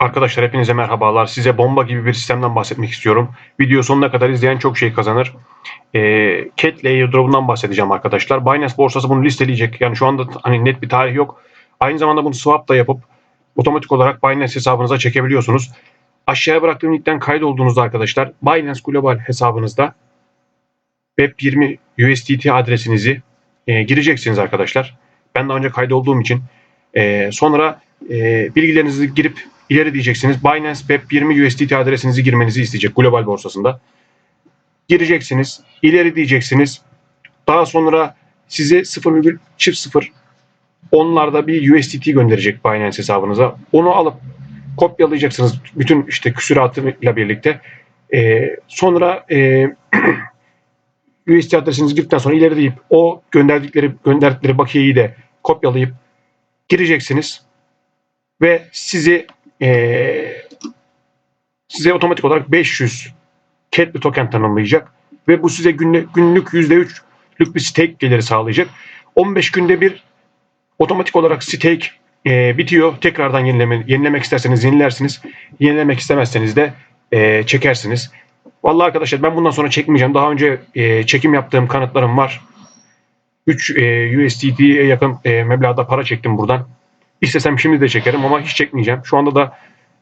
Arkadaşlar hepinize merhabalar. Size bomba gibi bir sistemden bahsetmek istiyorum. Video sonuna kadar izleyen çok şey kazanır. Ee, Cat Airdrop'undan bahsedeceğim arkadaşlar. Binance borsası bunu listeleyecek. Yani şu anda hani net bir tarih yok. Aynı zamanda bunu swap da yapıp otomatik olarak Binance hesabınıza çekebiliyorsunuz. Aşağıya bıraktığım linkten kaydolduğunuzda arkadaşlar Binance Global hesabınızda Web20 USDT adresinizi e, gireceksiniz arkadaşlar. Ben daha önce kaydolduğum için. E, sonra e, bilgilerinizi girip ileri diyeceksiniz. Binance Web20 USDT adresinizi girmenizi isteyecek global borsasında. Gireceksiniz. ileri diyeceksiniz. Daha sonra size 0,00 onlarda bir USDT gönderecek Binance hesabınıza. Onu alıp kopyalayacaksınız bütün işte küsuratıyla birlikte. Ee, sonra e, USDT adresinizi girdikten sonra ileri deyip o gönderdikleri gönderdikleri bakiyeyi de kopyalayıp gireceksiniz ve sizi eee, size otomatik olarak 500 cat bir token tanımlayacak ve bu size günlük, günlük %3'lük bir stake geliri sağlayacak. 15 günde bir otomatik olarak stake eee, bitiyor. Tekrardan yenileme, yenilemek isterseniz yenilersiniz. Yenilemek istemezseniz de eee, çekersiniz. Vallahi arkadaşlar ben bundan sonra çekmeyeceğim. Daha önce eee, çekim yaptığım kanıtlarım var. 3 e, USDT'ye yakın e, meblağda para çektim buradan. İstesem şimdi de çekerim ama hiç çekmeyeceğim. Şu anda da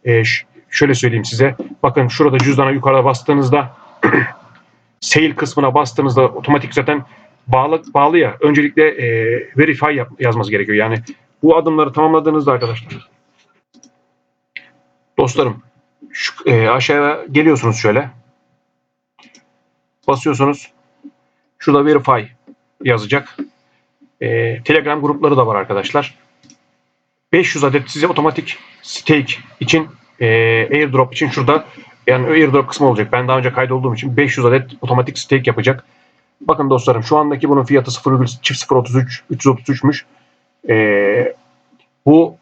e, şöyle söyleyeyim size. Bakın şurada cüzdana yukarıda bastığınızda sale kısmına bastığınızda otomatik zaten bağlı bağlı ya. Öncelikle e, verify yap, yazması gerekiyor. Yani bu adımları tamamladığınızda arkadaşlar dostlarım şu, e, aşağıya geliyorsunuz şöyle. Basıyorsunuz. Şurada verify yazacak. Ee, Telegram grupları da var arkadaşlar. 500 adet size otomatik stake için e, airdrop için şurada yani airdrop kısmı olacak. Ben daha önce kaydolduğum için 500 adet otomatik stake yapacak. Bakın dostlarım şu andaki bunun fiyatı 0,033 333'müş. Ee, bu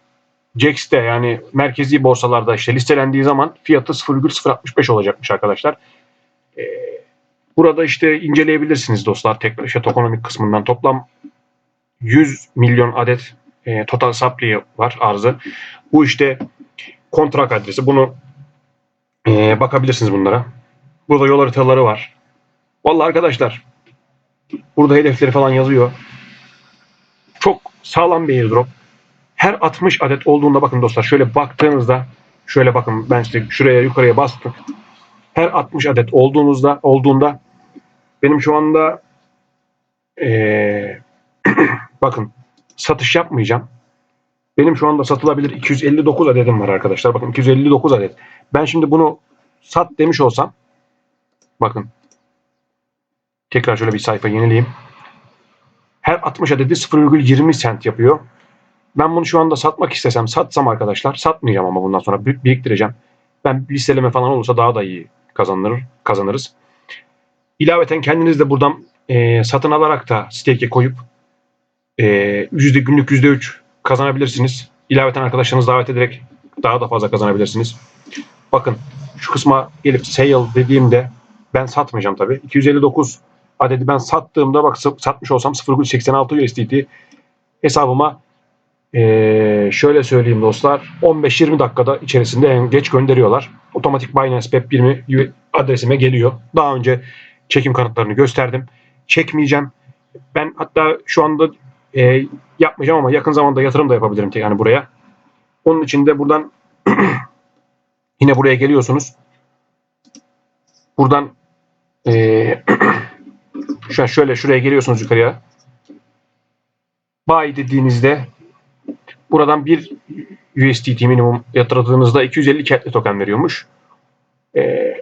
JAX'te yani merkezi borsalarda işte listelendiği zaman fiyatı 0,065 olacakmış arkadaşlar. Ee, Burada işte inceleyebilirsiniz dostlar tekrar işte tokenomik kısmından toplam 100 milyon adet e, total supply var arzı. Bu işte kontrak adresi. Bunu e, bakabilirsiniz bunlara. Burada yol haritaları var. Vallahi arkadaşlar burada hedefleri falan yazıyor. Çok sağlam bir airdrop. Her 60 adet olduğunda bakın dostlar şöyle baktığınızda şöyle bakın ben işte şuraya yukarıya bastım. Her 60 adet olduğunuzda olduğunda benim şu anda eee, bakın satış yapmayacağım. Benim şu anda satılabilir 259 adetim var arkadaşlar. Bakın 259 adet. Ben şimdi bunu sat demiş olsam bakın tekrar şöyle bir sayfa yenileyim. Her 60 adedi 0,20 sent yapıyor. Ben bunu şu anda satmak istesem satsam arkadaşlar satmayacağım ama bundan sonra bir- biriktireceğim. Ben listeleme falan olursa daha da iyi kazanır, kazanırız. İlaveten kendiniz de buradan e, satın alarak da stake'e koyup e, yüzde günlük yüzde üç kazanabilirsiniz. İlaveten arkadaşlarınızı davet ederek daha da fazla kazanabilirsiniz. Bakın şu kısma gelip sale dediğimde ben satmayacağım tabii. 259 adedi ben sattığımda bak satmış olsam 0,86 USDT hesabıma e, şöyle söyleyeyim dostlar 15-20 dakikada içerisinde en geç gönderiyorlar. Otomatik Binance Web20 adresime geliyor. Daha önce çekim kanıtlarını gösterdim. Çekmeyeceğim. Ben hatta şu anda e, yapmayacağım ama yakın zamanda yatırım da yapabilirim yani buraya. Onun için de buradan yine buraya geliyorsunuz. Buradan e, şu an şöyle şuraya geliyorsunuz yukarıya. Buy dediğinizde buradan bir USDT minimum yatırdığınızda 250 ketli token veriyormuş. E,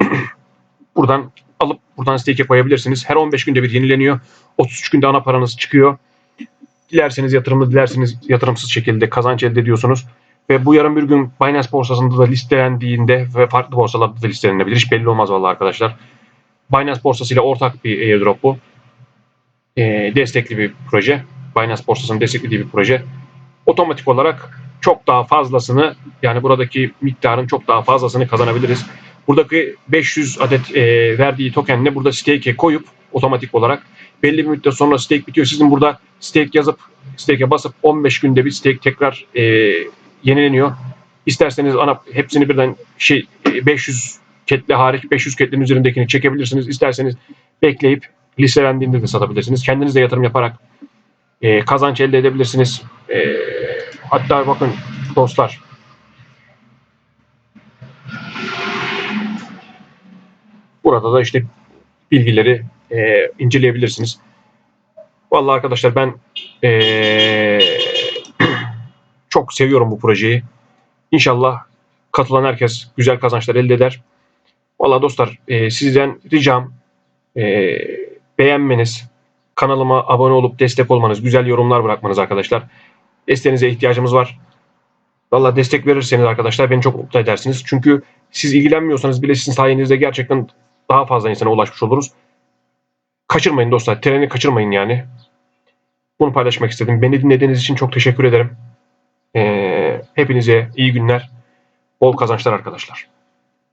buradan alıp buradan stake'e koyabilirsiniz. Her 15 günde bir yenileniyor. 33 günde ana paranız çıkıyor. Dilerseniz yatırımlı, dilerseniz yatırımsız şekilde kazanç elde ediyorsunuz. Ve bu yarın bir gün Binance borsasında da listelendiğinde ve farklı borsalarda da listelenebilir. Hiç belli olmaz vallahi arkadaşlar. Binance borsasıyla ortak bir airdrop bu. Ee, destekli bir proje. Binance borsasının desteklediği bir proje. Otomatik olarak çok daha fazlasını yani buradaki miktarın çok daha fazlasını kazanabiliriz. Buradaki 500 adet e, verdiği tokenle burada stake'e koyup otomatik olarak belli bir müddet sonra stake bitiyor. Sizin burada stake yazıp stake'e basıp 15 günde bir stake tekrar e, yenileniyor. İsterseniz ana hepsini birden şey e, 500 ketle hariç 500 ketlerin üzerindekini çekebilirsiniz. İsterseniz bekleyip listelendiğinde de satabilirsiniz. Kendiniz de yatırım yaparak e, kazanç elde edebilirsiniz. E, hatta bakın dostlar burada da işte bilgileri e, inceleyebilirsiniz. Vallahi arkadaşlar ben e, çok seviyorum bu projeyi. İnşallah katılan herkes güzel kazançlar elde eder. Vallahi dostlar e, sizden ricam e, beğenmeniz, kanalıma abone olup destek olmanız, güzel yorumlar bırakmanız arkadaşlar. Desteğinize ihtiyacımız var. Vallahi destek verirseniz arkadaşlar beni çok mutlu edersiniz. Çünkü siz ilgilenmiyorsanız bile sizin sayenizde gerçekten daha fazla insana ulaşmış oluruz. Kaçırmayın dostlar. Treni kaçırmayın yani. Bunu paylaşmak istedim. Beni dinlediğiniz için çok teşekkür ederim. Ee, hepinize iyi günler. Bol kazançlar arkadaşlar.